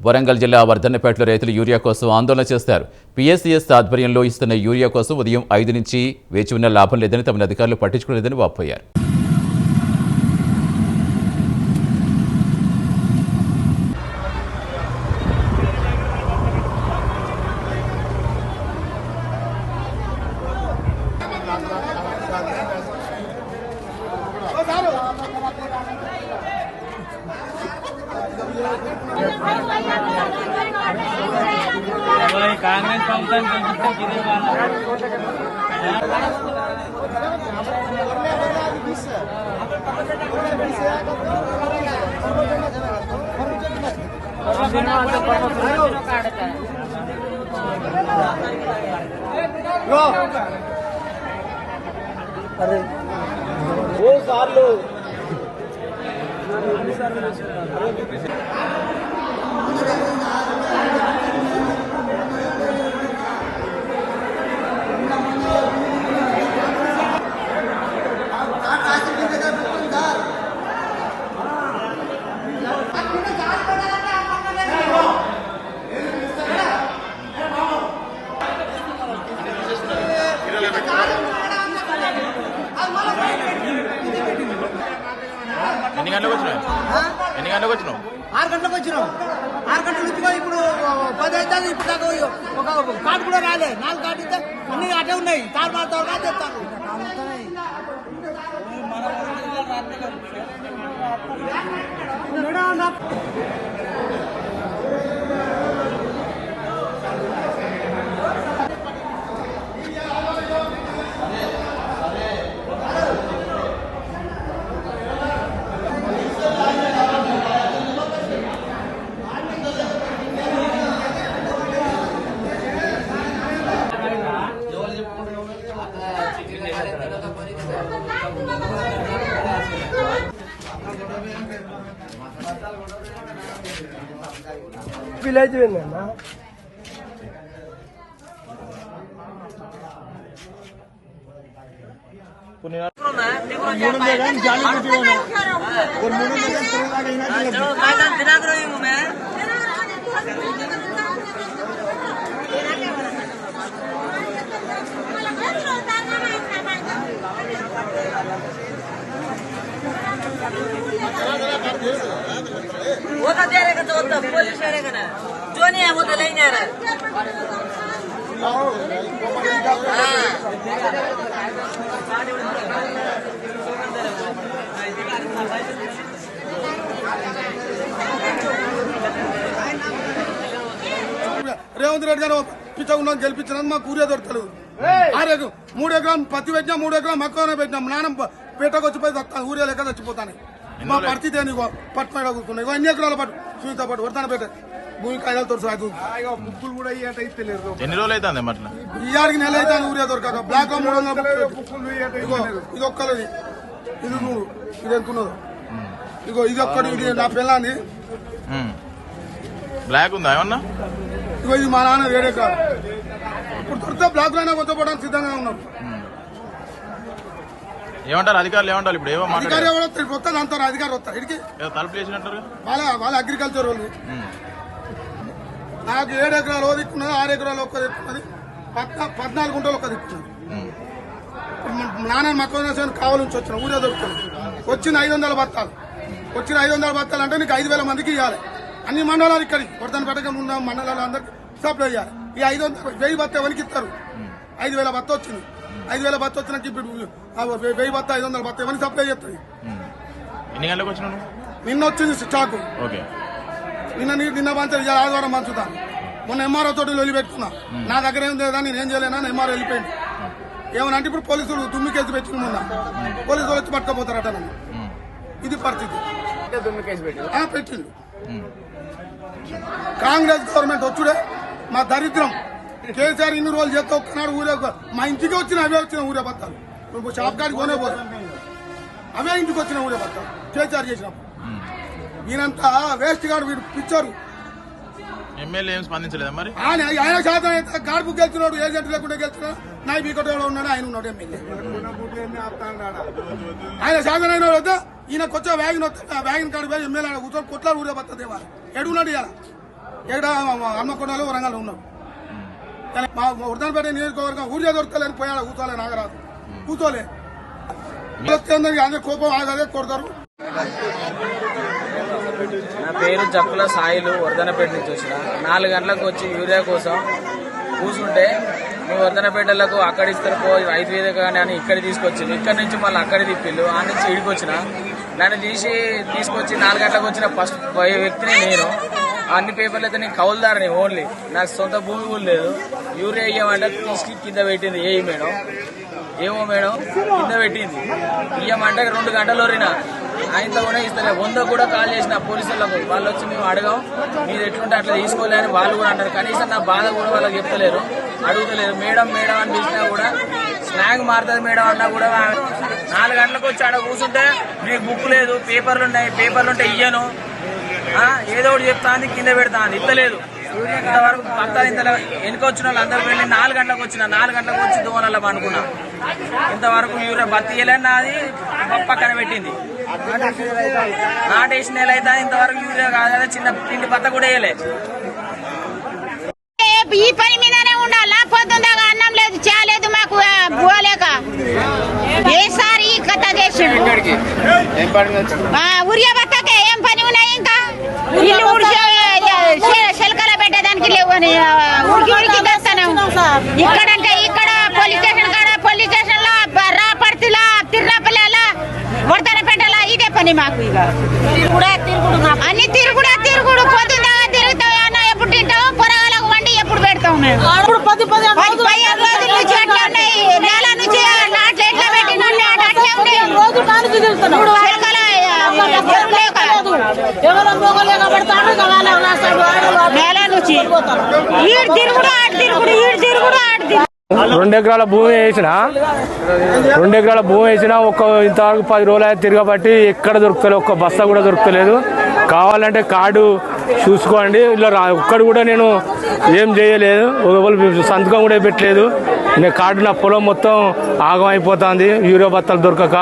వరంగల్ జిల్లా వర్ధన్నపేటలో రైతులు యూరియా కోసం ఆందోళన చేస్తారు. పీఎస్సీఎస్ ఆధ్వర్యంలో ఇస్తున్న యూరియా కోసం ఉదయం ఐదు నుంచి వేచి ఉన్న లాభం లేదని తమను అధికారులు పట్టించుకోలేదని వాపోయారు. ఈ కాంగ్రెస్ ప్రభుత్వం గెలిపిస్తే గిరి ఎన్ని గంటలకు వచ్చినావు? ఎన్ని గంటలకు వచ్చినావు? ఆరు గంటలకు వచ్చినాం. ఆరు గంటల ఇప్పుడు పది అవుతుంది. ఇప్పుడు దాకా ఒక కార్డు కూడా రాలే. నాలుగు కార్డు ఇస్తే అన్ని అటే ఉన్నాయి. తారుమారు తారుమారు తెస్తారు पिलाई देवे ना दिनाग्रही हूँ मैं वो तो दे रहेगा तो वो तो पुलिस रहेगा ना जो नहीं है वो तो लेने आ रहा है రేవంత్ రెడ్డి గారు పిచ్చకుండా గెలిపించినందుకు మాకు ఊరే దొరకలేదు ఆరు ఎకరం మూడు ఎకరం పత్తి పెట్టినా మూడు ఎకరం మక్కువనే పెట్టినాం నాన్న పేటకు వచ్చిపోయి ఊరే లెక్క చచ్చిపోతాను. మా పరిస్థితి ఏంది ఇగో? పట్టు మీద కూర్చున్నాయి. ఎన్ని ఎకరాల పట్టు సునీత పట్టు వడతాన పెట్ట భూమి కాయలు తోడు సాగు. ముక్కులు కూడా ఎన్ని రోజులు అవుతుంది ఆడికి నెల అయితే ఊరే దొరకక బ్లాక్లో మూడు ఇది ఒక్కలది ఇది మూడు ఇది ఎంతున్నదో? ఇగో ఇది ఒక్కటి ఇది నా పిల్లాన్ని ఉమ్. బ్లాక్ ఉందా ఏమన్నా? ఇగో ఇది మా నాన్న వేరే కాదు. ఇప్పుడు దొరికితే బ్లాక్ లైన్ వచ్చపోవడానికి సిద్ధంగా ఉన్నాం. ఏమంటారు? అధికారులు ఏమంటారు? ఇప్పుడు ఏమో అధికారి ఎవరో వస్తారు వస్తారు అంటారు. అధికారి వస్తారు ఇడికి. ఏదో తలుపు చేసినట్టు వాళ్ళ వాళ్ళ అగ్రికల్చర్ వాళ్ళు. నాకు ఏడు ఎకరాలు ఓ దిక్కున్నది ఆరు ఎకరాలు ఒక్క దిక్కున్నది పద్నా పద్నాలుగు గుంటలు ఒక్క దిక్కున్నది. నాన్న మక్కువ కావాలి నుంచి వచ్చిన ఊరే దొరుకుతుంది. వచ్చిన ఐదు వందల బత్తాలు. వచ్చిన ఐదు వందల బత్తాలు అంటే నీకు ఐదు వేల మందికి ఇవ్వాలి. అన్ని మండలాలు ఇక్కడికి. వర్ధన పెట్టక ఉన్న మండలాలు అందరికి సప్లై చేయాలి. ఈ ఐదు వందల వెయ్యి బత్త ఎవరికి ఇస్తారు? ఐదు వేల బత్త వచ్చింది. ఐదు వేల బత్త వచ్చినాక ఇప్పుడు వెయ్యి బత్త ఐదు వందల బత్త ఎవరికి సప్లై చేస్తుంది ఎన్ని గంటలకు వచ్చినావు? నువ్వు? నిన్న వచ్చింది స్టాకు ఓకే. నిన్న నీ- నిన్న పంచారు ఆదివారం పంచుతాను మొన్న ఎంఆర్ఓ తోటి వదిలిపెట్టుకున్నా నా దగ్గర ఏం లేదా నేను ఏం చేయలేనా ఎంఆర్ఓ వెళ్ళిపోయింది ఏమనంటే ఇప్పుడు పోలీసులు దుమ్మి కేసు పెట్టిన మొన్న పోలీసులు వచ్చి పట్టుకపోతారట నన్ను. ఇది పరిస్థితి. ఆ, పెట్టిండు. కాంగ్రెస్ గవర్నమెంట్ వచ్చుడే మా దరిద్రం. కేసీఆర్ ఇన్ని రోజులు చేస్తే ఒక్కనాడు ఊరే మా ఇంటికి వచ్చిన అవే వచ్చిన ఊరే బత్తాలు. నువ్వు షాప్ కాడికి కొనే పోదు. అవే ఇంటికి వచ్చిన ఊరే బత్తాలు కేసీఆర్ చేసినప్పుడు. ఈయనంతా వేస్ట్ గాడు వీడు పిచ్చరు ఎమ్మెల్యే ఏం స్పందించలేదా మరి? ఆయన ఆయన శాతం అయితే గాడుపు గెలుతున్నాడు ఏజెంట్ లేకుండా గెలుస్తున్నాడు నాయ బీకటోలో ఉన్నాడు? ఆయన ఉన్నాడు ఎమ్మెల్యే. ఆయన శాతం అయిన వద్దా? ఈయన కొత్త వ్యాగిన్ వస్తే వ్యాగిన్ కాడు పోయి ఎమ్మెల్యే కూర్చొని కొట్లాడు ఊరే బతుంది ఎడున్నాడు ఇలా ఎక్కడ హన్మకొండలో వరంగల్ ఉన్నాం కానీ మా వృధానపేట నియోజకవర్గం ఊరిగా దొరకలేని పోయాడు కూర్చోలే నాగరాజు. కూర్చోలే అందరి కోపం ఆగదే కొడతారు. నా పేరు జక్కుల సాయిలు వర్ధనపేట నుంచి వచ్చిన. నాలుగు గంటలకు వచ్చి యూరియా కోసం కూర్చుంటే మీ వర్ధనపేటలకు అక్కడ ఇస్తారు పో ఐదు వేలు కానీ అని ఇక్కడ తీసుకొచ్చింది ఇక్కడ నుంచి మళ్ళీ అక్కడ తిప్పిల్లు ఆ నుంచి ఇడికి వచ్చిన. నన్ను తీసి తీసుకొచ్చి నాలుగు గంటలకు వచ్చిన ఫస్ట్ వ్యక్తిని నేను. అన్ని పేపర్లు అయితే నేను కౌలుదారని ఓన్లీ. నాకు సొంత భూమి కూడా లేదు. యూరియా ఇయ్యమంటే తీసుకు కింద పెట్టింది ఏ మేడం. ఏమో మేడం కింద పెట్టింది. ఇయ్యమంటే రెండు గంటలు రినా ఆయనతో కూడా ఇస్తారు వంద కూడా కాల్ చేసిన పోలీసులకు వాళ్ళు వచ్చి మేము అడగాం మీరు ఎట్లుంటే అట్లా తీసుకోలేని వాళ్ళు కూడా అంటారు. కనీసం నా బాధ కూడా వాళ్ళకి చెప్తలేరు అడుగుతలేరు. మేడం మేడం అని పిలిచినా కూడా స్నాగ్ మారుతుంది మేడం అన్నా కూడా నాలుగు గంటలకు వచ్చి ఆడ కూర్చుంటే మీకు బుక్ లేదు. పేపర్లు ఉన్నాయి. పేపర్లు ఉంటే ఇయ్యను. ఏదో ఒకటి చెప్తా అని కింద పెడతా అని ఇస్తలేదు ఇంతవరకు పత్తాలు ఇంత వెనుక వచ్చిన వాళ్ళు అందరూ వెళ్ళి నాలుగు గంటలకు వచ్చిన నాలుగు గంటలకు వచ్చి దోమలలో అనుకున్నా ఇంతవరకు యూరియా బత్తి నాది పక్కన పెట్టింది. నాటేసిన నెల అయితే ఇంతవరకు యూరియా కాదు చిన్న పిండి బత్త కూడా వేయలే ఈ పని మీదనే ఉండాలా? పొద్దుందాకా అన్నం లేదు చాలేదు మాకు పోలేక ఏ సార్ ఈ కథ చేసిండు. ఆ, ఉరియా బత్తకే ఏం పని ఉన్నాయి ఇంకా ఇల్లు ఉడిచి శిలకల పెట్టడానికి లేవు అని ఉడికి ఉడికి తెస్తాను ఇక్కడంటే ఇక్కడ పోలీస్ స్టేషన్ కాడ పోలీస్ స్టేషన్లో రాపర్తిలా తిరుపతిలా వర్ధనపేటలా ఇదే పని మాకు. ఇక అన్ని తిరుగుడా తిరుగుడు పొద్దుందాకా తిరుగుతావు అన్న ఎప్పుడు తింటావు? పొరగాలకు వండి ఎప్పుడు పెడతావు మేము? పది పది రోజుల నుంచి అట్లా ఉన్నాయి. నెల నుంచి నాట్లు ఎట్లా పెట్టిన అట్లే ఉన్నాయి రోజు కానికి తిరుగుతున్నాం ఇప్పుడు చిలకల, ఆ, ఎరువు లేక ఎవరో మోగలేక పడతాడు ఇక వాళ్ళ రాస్తాడు ఆడవాడు. నెల నుంచి ఈడు తిరుగుడు ఆడు తిరుగుడు ఈడు తిరుగుడు ఆడు రెండు ఎకరాల భూమి వేసిన రెండు ఎకరాల భూమి వేసిన ఒక్క ఇంతవరకు పది రోజులు అయితే తిరగబట్టి ఎక్కడ దొరుకుతలేదు ఒక్క బస్తా కూడా దొరుకుతలేదు. కావాలంటే కార్డు చూసుకోండి. ఇలా ఒక్కడు కూడా నేను ఏం చేయలేదు. సంతకం కూడా పెట్టలేదు. నేను కార్డు నా పొలం మొత్తం ఆగం అయిపోతుంది. యూరియా బత్తాలు దొరకక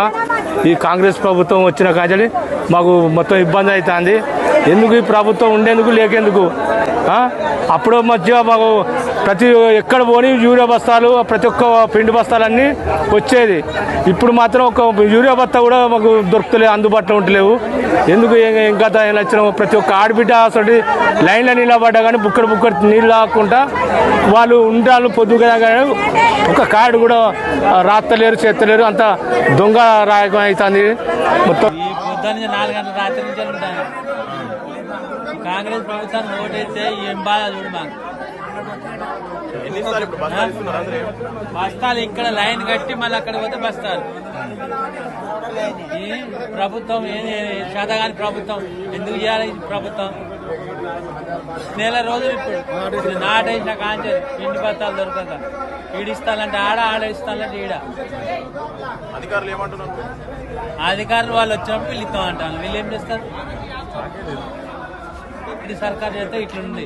ఈ కాంగ్రెస్ ప్రభుత్వం వచ్చిన కాజలి మాకు మొత్తం ఇబ్బంది అవుతుంది. ఎందుకు ఈ ప్రభుత్వం ఉండేందుకు లేకెందుకు? అప్పుడు మధ్య మాకు ప్రతి ఎక్కడ పోని యూరియా బస్తాలు ప్రతి ఒక్క పిండి బస్తాలన్నీ వచ్చేది. ఇప్పుడు మాత్రం ఒక యూరియా బస్తా కూడా మాకు దొరుకుతలేదు అందుబాటులో ఉండలేవు. ఎందుకు ఏం- ఏం వచ్చిన ప్రతి ఒక్క ఆడబిడ్డ అసలు లైన్లో నిలబడ్డా కానీ బుక్కడు బుక్కడ నీళ్ళు లాక్కుంటా వాళ్ళు ఉండాలి పొద్దుగా కానీ ఒక కార్డు కూడా రాస్తలేరు చేస్తలేరు అంత దొంగ రాయకం అవుతుంది. మొత్తం నాలుగు గంటల రాత్రి నుంచి కాంగ్రెస్ ప్రభుత్వానికి ఓటేస్తే ఏం బాధ చూడు మాకు. బస్తాలు ఇక్కడ లైన్ కట్టి మళ్ళీ అక్కడ పోతే బస్తాలు. ప్రభుత్వం ఏం శాతగాని ప్రభుత్వం ఎందుకు చేయాలి ప్రభుత్వం? నెల రోజులు ఇప్పుడు. నాటేసిన కాంచె పిండి బస్తాలు దొరకక. ఈడిస్తాలంటే ఆడ ఆడ ఇస్తానంటే ఈడ. అధికారులు ఏమంటున్నారు? అధికారులు వాళ్ళు వచ్చినప్పుడు వీళ్ళు ఇస్తాం అంటాను వీళ్ళు ఏం చేస్తారు? ఇది సర్కార్ చేస్తే ఇట్లుంది.